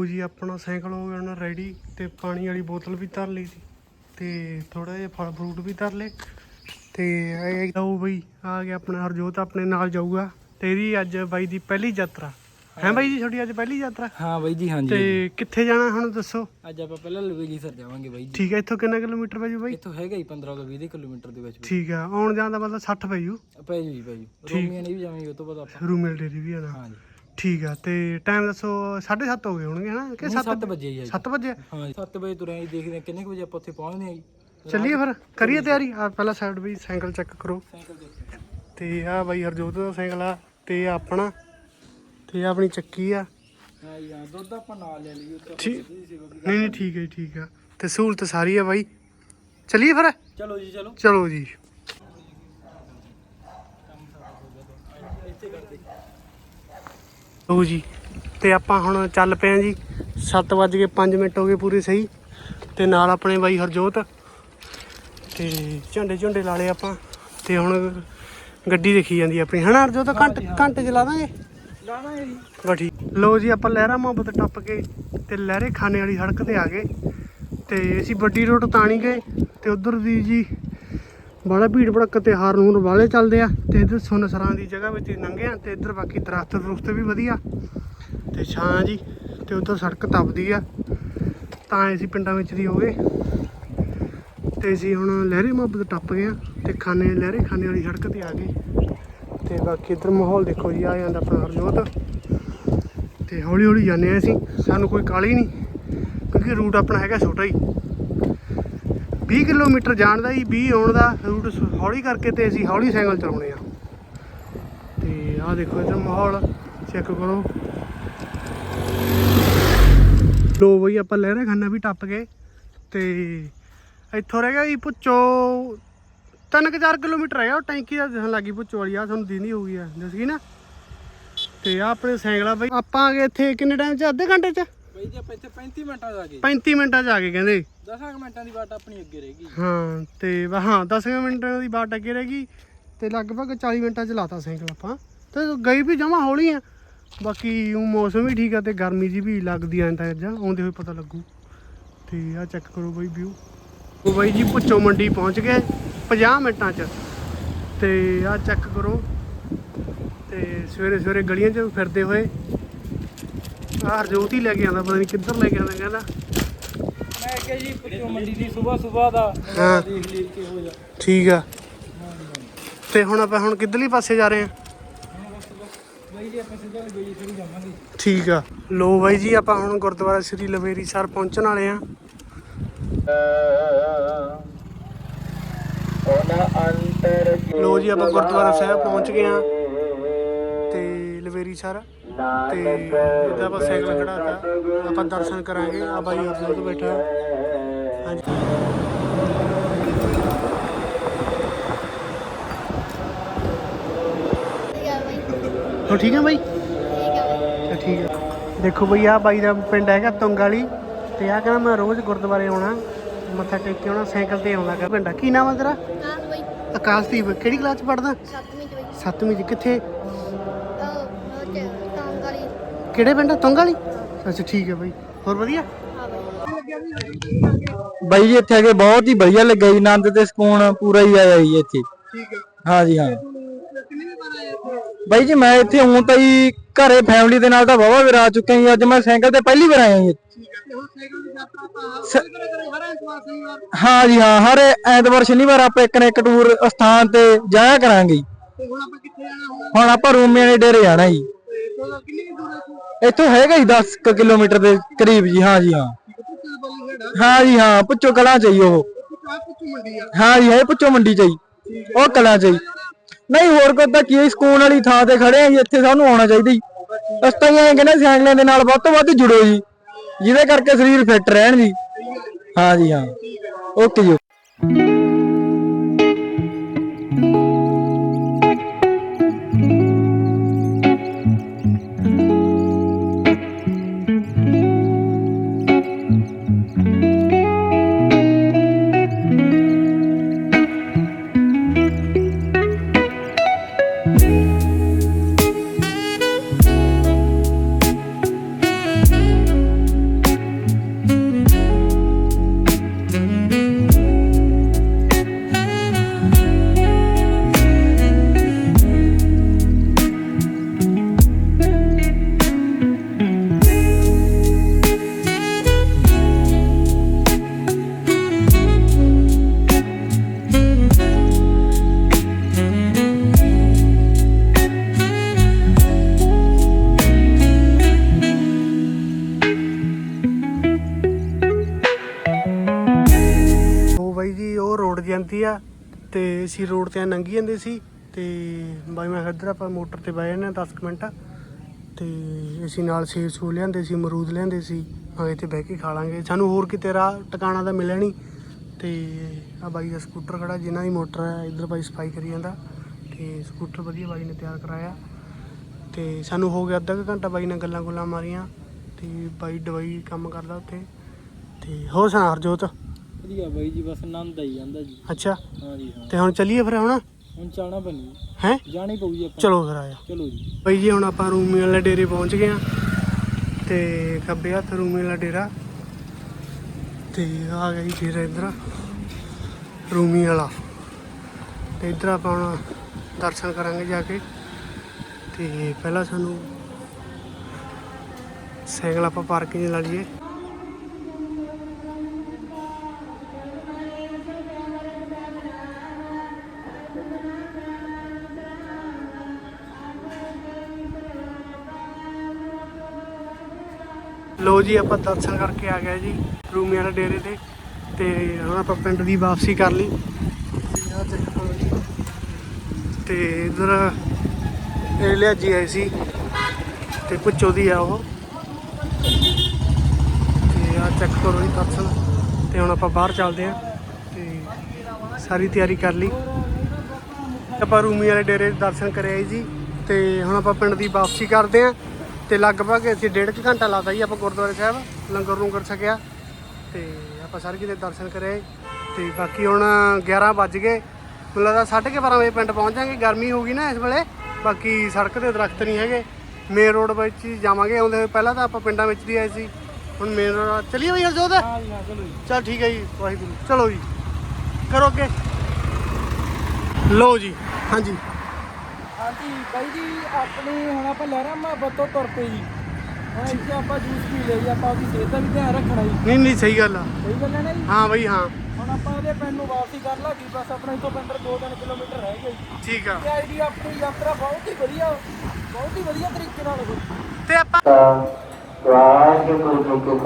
ਉਹ ਜੀ ਆਪਣਾ ਸਾਈਕਲ ਹੋ ਗਿਆ ਨਾ ਰੈਡੀ ਤੇ ਪਾਣੀ ਵਾਲੀ ਬੋਤਲ ਵੀ ਧਰ ਲਈ ਸੀ ਤੇ ਥੋੜਾ ਜਿਹਾ ਫਲ ਫਰੂਟ ਵੀ ਧਰ ਲਏ ਤੇ ਇਹ ਉਹ ਬਈ ਆ ਗਿਆ ਆਪਣਾ ਹਰਜੋਤ ਆਪਣੇ ਨਾਲ ਜਾਊਗਾ। ਤੇ ਇਹਦੀ ਅੱਜ ਬਾਈ ਦੀ ਪਹਿਲੀ ਯਾਤਰਾ। ਹੈ ਬਾਈ ਜੀ ਤੁਹਾਡੀ ਅੱਜ ਪਹਿਲੀ ਯਾਤਰਾ? ਹਾਂ ਬਾਈ ਜੀ ਹਾਂਜੀ ਤੇ ਕਿੱਥੇ ਜਾਣਾ ਹੁਣ ਦੱਸੋ? ਅੱਜ ਆਪਾਂ ਪਹਿਲਾਂ ਲਵੇਗੀ ਸਰ ਜਾਵਾਂਗੇ ਬਾਈ ਜੀ। ਠੀਕ ਹੈ ਇੱਥੋਂ ਕਿੰਨਾ ਕਿਲੋਮੀਟਰ ਪੈ ਜੂ ਬਾਈ? ਇੱਥੋਂ ਹੈਗਾ ਹੀ 15 ਤੋਂ 20 ਕਿਲੋਮੀਟਰ ਦੇ ਵਿੱਚ। ਠੀਕ ਆ ਆਉਣ ਜਾਣ ਦਾ ਮਤਲਬ 60 ਪੈ ਜੂ। ਪੈ ਜੂ ਜੀ ਪੈ ਜੂ। ਰੋਮੀਆਂ ਨਹੀਂ ਵੀ ਜਾਵਾਂਗੇ ਉਹ ਤੋਂ ਬਾਅਦ ਆਪਾਂ। ਰੂਮੇਲ ਡੇਰੀ ਵੀ ਆਣਾ ਹਾਂਜੀ ਠੀਕ ਆ ਤੇ ਟਾਈਮ ਦੱਸੋ 7:30 ਹੋ ਗਏ ਹੋਣਗੇ ਹਨਾ? ਕਿ 7 7 ਵਜੇ ਹੀ ਆ ਜੀ 7 ਵਜੇ? ਹਾਂ 7 ਵਜੇ ਤੁਰੇ ਆਂ ਜੀ ਦੇਖਦੇ ਕਿੰਨੇ ਕੁ ਵਜੇ ਆਪਾਂ ਉੱਥੇ ਪਹੁੰਚਦੇ ਆਂ ਜੀ। ਚੱਲੀਏ ਫਿਰ ਕਰੀਏ ਤਿਆਰੀ? ਆ ਪਹਿਲਾਂ ਸਾਈਡ ਵੀ ਸਾਈਕਲ ਚੈੱਕ ਕਰੋ। ਸਾਈਕਲ ਤੇ ਆ ਬਾਈ ਹਰਜੋਤ ਦਾ ਸਾਈਕਲ ਆ ਤੇ ਆਪਣਾ ਤੇ ਆਪਣੀ ਚੱਕੀ ਆ। ਹਾਂ ਹਾਂ ਦੁੱਧ ਆਪਾਂ ਨਾਲ ਲੈ ਲਈਏ ਉੱਥੇ ਠੀਕ। ਨਹੀਂ ਨਹੀਂ ਠੀਕ ਹੈ ਠੀਕ ਆ। ਤੇ ਸਹੂਲਤ ਸਾਰੀ ਆ ਬਾਈ। ਚੱਲੀਏ ਫਿਰ? ਚਲੋ ਜੀ ਚਲੋ। ਚਲੋ ਜੀ। ਲਓ ਜੀ ਤੇ ਆਪਾਂ ਹੁਣ ਚੱਲ ਪਏ ਆ ਜੀ। 7:05 ਮਿੰਟ ਹੋ ਗਏ ਪੂਰੇ ਸਹੀ। ਤੇ ਨਾਲ ਆਪਣੇ ਬਾਈ ਹਰਜੋਤ। ਤੇ ਝੰਡੇ ਝੁੰਡੇ ਲਾ ਲਏ ਆਪਾਂ। ਤੇ ਹੁਣ ਗੱਡੀ ਦੇਖੀ ਜਾਂਦੀ ਆਪਣੀ। ਹਨਾ ਹਰਜੋਤ ਘੰਟੇ ਘੰਟੇ ਚਲਾ ਦਾਂਗੇ? ਲਾਣਾ ਹੈ ਜੀ। ਬਸ ਠੀਕ। ਲਓ ਜੀ ਆਪਾਂ ਲਹਿਰਾ ਮੁਹੱਬਤ ਟੱਪ ਕੇ ਤੇ ਲਹਿਰੇ ਖਾਨੇ ਵਾਲੀ ਸੜਕ ਤੇ ਆ ਗਏ। ਤੇ ਅਸੀਂ ਵੱਡੀ ਰੋਡ ਤਾਂ ਨਹੀਂ ਗਏ। ਤੇ ਉਧਰ ਦੀ ਜੀ ਬੜਾ ਭੀੜ ਭੜਕ ਤੇ ਹਾਰਨੂਰ ਵਾਲੇ ਚੱਲਦੇ ਆ ਤੇ ਇਧਰ ਸੁਨਸਰਾਂ ਦੀ ਜਗ੍ਹਾ ਵਿੱਚ ਲੰਘੇ ਆ ਤੇ ਇਧਰ ਬਾਕੀ ਦਰਖਤ ਦਰੁਖਤ ਵੀ ਵਧੀਆ। ਤੇ ਛਾਂ ਜੀ, ਤੇ ਉਧਰ ਸੜਕ ਤਪਦੀ ਆ। ਤਾਂ ਅਸੀਂ ਪਿੰਡਾਂ ਵਿੱਚ ਦੀ ਹੋ ਗਏ। ਤੇ ਅਸੀਂ ਹੁਣ ਲਹਿਰੇ ਮੁਹੱਬਤ ਟੱਪ ਗਏ ਆ ਤੇ ਖਾਨੇ, ਲਹਿਰੇ ਖਾਨੇ ਵਾਲੀ ਸੜਕ ਤੇ ਆ ਗਏ। ਤੇ ਬਾਕੀ ਇਧਰ ਮਾਹੌਲ ਦੇਖੋ ਜੀ, ਆ ਜਾਂਦਾ ਆਪਣਾ ਹਰਜੋਤ। ਤੇ ਹੌਲੀ ਹੌਲੀ ਜਾਂਦੇ ਆ ਅਸੀਂ। ਸਾਨੂੰ ਕੋਈ ਕਾਲੀ ਨਹੀਂ, ਕਿਉਂਕਿ ਰੂਟ ਆਪਣਾ ਹੈਗਾ ਛੋਟਾ ਹੀ। 20 ਕਿਲੋਮੀਟਰ ਜਾਣ ਦਾ ਜੀ 20 ਆਉਣ ਦਾ ਰੂਟ ਹੌਲੀ ਕਰਕੇ ਤੇ ਅਸੀਂ ਹੌਲੀ ਸਾਈਕਲ ਚਲਾਉਣੇ ਆ। ਤੇ ਆਹ ਦੇਖੋ ਇਧਰ ਮਾਹੌਲ, ਚੈੱਕ ਕਰੋ। ਲੋ ਬਈ, ਆਪਾਂ ਲਹਿਰਾ ਖਾਨਾ ਵੀ ਟੱਪ ਗਏ। ਤੇ ਇੱਥੋਂ ਰਹਿ ਗਿਆ ਜੀ ਪੁੱਚੋ ਤਿੰਨ ਕੁ ਚਾਰ ਕਿਲੋਮੀਟਰ ਹੈਗਾ ਉਹ ਟੈਂਕੀ ਦਾ ਦਿਖਣ ਲੱਗੀ ਪੁੱਚੋ ਵਾਲੀ ਆ ਤੁਹਾਨੂੰ ਦੀਦੀ ਹੋਊਗੀ ਆ ਦੱਸਗੀ ਨਾ। ਤੇ ਆ ਆਪਣੇ ਸਾਈਕਲਾ ਬਈ, ਆਪਾਂ ਆ ਗਏ ਇੱਥੇ ਕਿੰਨੇ ਟਾਈਮ ਚ? ਅੱਧੇ ਘੰਟੇ ਚ? ਬਾਈ ਜੀ ਆਪਾਂ ਇੱਥੇ 35 ਮਿੰਟਾਂ ਦਾ ਗਏ 35 ਮਿੰਟਾਂ ਚ ਆ ਗਏ ਕਹਿੰਦੇ 10 ਮਿੰਟਾਂ ਦੀ ਬਾਟ ਆਪਣੀ ਅੱਗੇ ਰਹੇਗੀ ਹਾਂ ਤੇ ਵਾ- ਹਾਂ 10 ਮਿੰਟਾਂ ਦੀ ਬਾਟ ਅੱਗੇ ਰਹੇਗੀ ਤੇ ਲਗਭਗ 40 ਮਿੰਟਾਂ ਚ ਲਾਤਾ ਸਾਈਕਲ ਆਪਾਂ। ਤੇ ਗਈ ਵੀ ਜਮਾ ਹੌਲੀ ਆ। ਬਾਕੀ ਉਹ ਮੌਸਮ ਵੀ ਠੀਕ ਆ ਤੇ ਗਰਮੀ ਜੀ ਵੀ ਲੱਗਦੀ ਐ ਤਾਂ ਜਾਂ ਆਉਂਦੇ ਹੋਏ ਪਤਾ ਲੱਗੂ। ਤੇ ਆ ਚੈੱਕ ਕਰੋ ਬਈ ਵਿਊ ਉਹ ਬਾਈ ਜੀ ਪੁੱਚੋ ਮੰਡੀ ਪਹੁੰਚ ਗਏ 50 ਮਿੰਟਾਂ ਚ। ਤੇ ਆ ਚੈੱਕ ਕਰੋ। ਤੇ ਸਵੇਰੇ ਸਵੇਰੇ ਗਲੀਆਂ 'ਚ ਫਿਰਦੇ ਹੋਏ ਆਹ ਹਰਜੋਤ ਹੀ ਲੈ ਕੇ ਆਂਦਾ ਪਤਾ ਨਹੀਂ ਕਿੱਧਰ ਲੈ ਕੇ ਆਂਦਾ ਕਹਿੰਦਾ। ਮੈਂ ਕਿਹਾ ਜੀ ਪੁੱਛੋ ਮੰਡੀ ਦੀ ਸਵੇਰ ਸਵੇਰ ਦਾ ਹਾਂ। ਦੇਖ ਲਈ ਕਿ ਹੋ ਜਾ ਠੀਕ ਆ। ਤੇ ਹੁਣ ਆਪਾਂ ਹੁਣ ਕਿੱਧਰਲੀ ਪਾਸੇ ਜਾ ਰਹੇ ਆ? ਬਾਈ ਜੀ ਆਪਾਂ ਸਿੱਧਾ ਲਵੇਗੀ ਥੋੜੀ ਜਾਵਾਂਗੇ। ਠੀਕ ਆ। ਲੋ ਬਾਈ ਜੀ ਆਪਾਂ ਹੁਣ ਗੁਰਦੁਆਰਾ ਸ੍ਰੀ ਲਵੇਰੀ ਸਰ ਪਹੁੰਚਣ ਵਾਲੇ ਆ। ਲੋ ਜੀ ਆਪਾਂ ਗੁਰਦੁਆਰਾ ਸਾਹਿਬ ਪਹੁੰਚ ਗਏ ਆ ਤੇ ਲਵੇਰੀ ਸਰ ਤੇ ਇਹਦਾ ਆਪਾਂ ਸਾਈਕਲ ਖੜਾਤਾ ਆਪਾਂ ਦਰਸ਼ਨ ਕਰਾਂਗੇ। ਆ ਬਾਈ ਹਰਜੋਤ ਬੈਠਾ ਹਾਂਜੀ। ਹੋ ਠੀਕ ਹੈ ਬਾਈ? ਠੀਕ ਹੈ ਦੇਖੋ ਬਈ ਆ ਬਾਈ ਦਾ ਪਿੰਡ ਹੈਗਾ ਤੁੰਗ ਵਾਲੀ ਤੇ ਆ ਕਹਿੰਦਾ ਮੈਂ ਰੋਜ਼ ਗੁਰਦੁਆਰੇ ਆਉਣਾ। ਮੱਥਾ ਟੇਕ ਕੇ ਆਉਣਾ ਸਾਈਕਲ ਤੇ ਆਉਂਦਾ ਕਰ ਪਿੰਡਾ ਕੀ ਨਾਮ ਆ ਤੇਰਾ? ਆਕਾਸ਼ਦੀਪ ਕਿਹੜੀ ਕਲਾਸ ਚ ਪੜਦਾ ਸੱਤਵੀਂ ਚ ਬਈ। ਸੱਤਵੀਂ ਚ। ਕਿੱਥੇ? ਕਿਹੜੇ ਪਿੰਡ ਤੁੰਗ ਵਾਲੀ? ਅੱਛਾ ਠੀਕ ਹੈ ਬਾਈ। ਹੋਰ ਵਧੀਆ? ਬਈ ਜੀ ਇੱਥੇ ਆ ਕੇ ਬਹੁਤ ਹੀ ਵਧੀਆ ਲੱਗਾ ਜੀ ਆਨੰਦ ਤੇ ਸਕੂਨ ਪੂਰਾ ਹੀ ਆਇਆ ਜੀ ਇੱਥੇ। ਠੀਕ ਹੈ। ਹਾਂ ਜੀ ਹਾਂ। ਬਾਈ ਜੀ ਮੈਂ ਇੱਥੇ ਹੂੰ ਤਾਂ ਜੀ ਘਰੇ ਫੈਮਿਲੀ ਦੇ ਨਾਲ ਤਾਂ ਵਾਹਵਾ ਵਾਰ ਚੁੱਕਿਆ ਜੀ ਅੱਜ ਮੈਂ ਸਾਈਕਲ ਤੇ ਪਹਿਲੀ ਵਾਰ ਆਇਆ ਜੀ। ਠੀਕ ਹੈ। ਹੁਣ ਜੀ ਹਾਂ ਹਰ ਐਤਵਾਰ ਸ਼ਨੀਵਾਰ ਆਪਾਂ ਇੱਕ ਨਾ ਇੱਕ ਟੂਰ ਸਥਾਨ ਤੇ ਜਾਇਆ ਕਰਾਂਗੇ ਜੀ। ਤੇ ਹੁਣ ਆਪਾਂ ਕਿੱਥੇ ਜਾਣਾ ਹੁਣ? ਹੁਣ ਆਪਾਂ ਰੂਮੀਆਂ ਦੇ ਡੇਰੇ ਜਾਣਾ ਜੀ। ਤੇ ਕਿੰਨੀ ਦੂਰ ਹੈ ਇੱਥੋਂ ਹੈਗਾ ਜੀ 10 ਕਿਲੋਮੀਟਰ ਦੇ ਕਰੀਬ ਜੀ, ਹਾਂ ਜੀ, ਹਾਂ। ਹਾਂ ਜੀ, ਹਾਂ, ਪੁੱਛੋ ਕਲਾਂ ਚਾਹੀ ਉਹ। ਹਾਂ ਜੀ ਹੈ ਪੁੱਛੋ ਮੰਡੀ ਚਾਹੀ ਉਹ ਕਲਾਂ ਚਾਹੀ ਨਹੀਂ, ਹੋਰ ਕੋਈ ਤਾਂ ਕੀ ਸਕੂਨ ਵਾਲੀ ਥਾਂ ਤੇ ਖੜੇ ਆ ਜੀ, ਇੱਥੇ ਸਾਨੂੰ ਆਉਣਾ ਚਾਹੀਦਾ ਜੀ। ਅਸੀਂ ਇਹ ਕਹਿੰਦੇ ਸਾਈਕਲਾਂ ਦੇ ਨਾਲ ਵੱਧ ਤੋਂ ਵੱਧ ਜੁੜੋ ਜੀ, ਜਿਹਦੇ ਕਰਕੇ ਸਰੀਰ ਫਿੱਟ ਰਹਿਣ ਜੀ। ਹਾਂ ਜੀ, ਹਾਂ। ਓਕੇ ਜੀ ਜਾਂਦੀ ਆ ਤੇ ਅਸੀਂ ਰੋਡ ਤੇ ਲੰਘੀ ਜਾਂਦੇ ਸੀ ਤੇ ਬਾਈ ਮੈਂ ਇੱਧਰ ਆਪਾਂ ਮੋਟਰ ਤੇ ਬਹਿ ਜਾਂਦੇ ਹਾਂ 10 ਕੁ ਮਿੰਟ। ਤੇ ਅਸੀਂ ਨਾਲ ਸੇਬ ਸੂ ਲਿਆਂਦੇ ਸੀ ਮਰੂਦ ਲਿਆਂਦੇ ਸੀ ਹਾਂ ਇੱਥੇ ਬਹਿ ਕੇ ਖਾ ਲਾਂਗੇ। ਸਾਨੂੰ ਹੋਰ ਕਿਤੇ ਰਾਹ ਟਿਕਾਣਾ ਤਾਂ ਮਿਲਿਆ ਨਹੀਂ। ਤੇ ਆ ਬਾਈ ਦਾ ਸਕੂਟਰ ਖੜਾ, ਜਿਨ੍ਹਾਂ ਦੀ ਮੋਟਰ ਹੈ, ਇੱਧਰ ਬਾਈ ਸਫ਼ਾਈ ਕਰੀ ਜਾਂਦਾ। ਤੇ ਸਕੂਟਰ ਵਧੀਆ ਬਾਈ ਨੇ ਤਿਆਰ ਕਰਾਇਆ। ਤੇ ਸਾਨੂੰ ਹੋ ਗਿਆ ਅੱਧਾ ਕੁ ਘੰਟਾ ਬਾਈ ਨਾਲ ਗੱਲਾਂ ਗੁੱਲਾਂ ਮਾਰੀਆਂ। ਤੇ ਬਾਈ ਦਵਾਈ ਕੰਮ ਕਰਦਾ ਉੱਥੇ। ਤੇ ਹੋਰ ਸੁਣਾ ਹਰਜੋਤ? ਵਧੀਆ ਬਾਈ ਜੀ ਬਸ ਆਨੰਦ ਆਈ ਜਾਂਦਾ ਜੀ। ਅੱਛਾ। ਹਾਂ ਜੀ ਹਾਂ। ਤੇ ਹੁਣ ਚੱਲੀਏ ਫਿਰ ਹੁਣ? ਹੁਣ ਚਾਣਾ ਬਣੀ ਹੈ। ਜਾਣੀ ਪਊ ਜੀ ਆਪਾਂ। ਚਲੋ ਫਿਰ ਆਇਆ ਚਲੋ ਜੀ। ਬਈ ਜੀ ਹੁਣ ਆਪਾਂ ਰੂਮੀ ਵਾਲੇ ਡੇਰੇ ਪਹੁੰਚ ਗਏ ਆ ਤੇ ਖੱਬੇ ਹੱਥ ਰੂਮੀ ਵਾਲਾ ਡੇਰਾ। ਤੇ ਆ ਗਿਆ ਜੀ ਡੇਰਾ ਇੱਧਰ। ਰੂਮੀ ਵਾਲਾ। ਤੇ ਇੱਧਰ ਆਪਾਂ ਹੁਣ ਦਰਸ਼ਨ ਕਰਾਂਗੇ ਜਾ ਕੇ। ਤੇ ਪਹਿਲਾਂ ਸਾਨੂੰ ਸਾਈਕਲ ਆਪਾਂ ਪਾਰਕਿੰਗ ਲਾ ਲਈਏ। ਲੋ ਜੀ, ਆਪਾਂ ਦਰਸ਼ਨ ਕਰਕੇ ਆ ਗਏ ਜੀ, ਰੂਮੀ ਵਾਲੇ ਡੇਰੇ ਤੇ ਤੇ ਹੁਣ ਆਪਾਂ ਪਿੰਡ ਦੀ ਵਾਪਸੀ ਕਰ ਲਈ। ਤੇ ਆਹ ਜੀ। ਤੇ ਇਧਰ ਇਹ ਲਿਆਜੀ ਆਈ ਸੀ, ਤੇ ਪੁੱਛੋ ਦੀ ਆ ਉਹ। ਤੇ ਆ ਚੈੱਕ ਕਰੋ ਜੀ ਦਰਸ਼ਨ, ਤੇ ਹੁਣ ਆਪਾਂ ਬਾਹਰ ਚੱਲਦੇ ਆ ਤੇ ਸਾਰੀ ਤਿਆਰੀ ਕਰ ਲਈ। ਆਪਾਂ ਰੂਮੀ ਵਾਲੇ ਡੇਰੇ ਦੇ ਦਰਸ਼ਨ ਕਰਿਆ ਜੀ, ਤੇ ਹੁਣ ਆਪਾਂ ਪਿੰਡ ਦੀ ਵਾਪਸੀ ਕਰਦੇ ਆ ਤੇ ਲਗਭਗ ਅਸੀਂ ਡੇਢ ਕੁ ਘੰਟਾ ਲਾਤਾ ਜੀ ਆਪਾਂ ਗੁਰਦੁਆਰੇ ਸਾਹਿਬ ਲੰਗਰ ਲੰਗਰ ਛਕਿਆ ਤੇ ਆਪਾਂ ਸਾਰੇ ਕਿਤੇ ਦਰਸ਼ਨ ਕਰੇ ਤੇ ਬਾਕੀ ਹੁਣ 11 ਵੱਜ ਗਏ। ਮੈਨੂੰ ਲੱਗਦਾ 12:30 ਵਜੇ ਪਿੰਡ ਪਹੁੰਚ ਜਾਾਂਗੇ ਗਰਮੀ ਹੋ ਗਈ ਨਾ ਇਸ ਵੇਲੇ ਬਾਕੀ ਸੜਕ ਤੇ ਦਰਖਤ ਨਹੀਂ ਹੈਗੇ। ਮੇਨ ਰੋਡ ਵਿੱਚ ਹੀ ਜਾਵਾਂਗੇ ਆਉਂਦੇ ਹੋਏ ਪਹਿਲਾਂ ਤਾਂ ਆਪਾਂ ਪਿੰਡਾਂ ਵਿੱਚ ਦੀ ਆਏ ਸੀ। ਹੁਣ ਮੇਨ ਰੋਡ ਚਲੀਏ ਬਈ ਹਰਜੋਤ ਹਾਂ ਜੀ ਹਾਂ ਚਲੋ ਜੀ। ਚਲ ਠੀਕ ਹੈ ਜੀ ਵਾਹਿਗੁਰੂ। ਚਲੋ ਜੀ। ਕਰੋ ਅੱਗੇ। ਲਓ ਜੀ ਹਾਂਜੀ। ਹਾਂਜੀ ਬਾਈ ਜੀ ਆਪਣੀ ਹੁਣ ਆਪਾਂ ਲਹਿਰਾ ਮੁਹੱਬਤ ਤੋਂ ਤੁਰ ਪਏ ਜੀ। ਹੁਣ ਇੱਥੇ ਆਪਾਂ ਜੂਸ ਪੀ ਲਿਆ ਜੀ ਆਪਾਂ ਆਪਣੀ ਸਿਹਤ ਦਾ ਵੀ ਧਿਆਨ ਰੱਖਣਾ ਜੀ। ਨਹੀਂ ਨਹੀਂ ਸਹੀ ਗੱਲ ਆ। ਸਹੀ ਗੱਲ ਹੈ ਨਾ ਜੀ? ਹਾਂ ਬਈ ਹਾਂ। ਹੁਣ ਆਪਾਂ ਇਹਦੇ ਪਿੰਡ ਨੂੰ ਵਾਪਸੀ ਕਰ ਲਾਂਗੇ ਬਸ ਆਪਣਾ ਇੱਥੋਂ ਪਿੰਡ 2-3 ਕਿਲੋਮੀਟਰ ਰਹਿ ਗਿਆ ਜੀ। ਠੀਕ ਆ। ਤੇ ਆਈਡੀ ਆਪਣੀ ਯਾਤਰਾ ਬਹੁਤ ਹੀ ਵਧੀਆ ਬਹੁਤ ਹੀ ਵਧੀਆ ਤਰੀਕੇ ਨਾਲ ਹੋਈ ਤੇ ਆਪਾਂ ਵਾਹਿਗੁਰੂ ਜੀ ਕੀ ਫਤਿਹ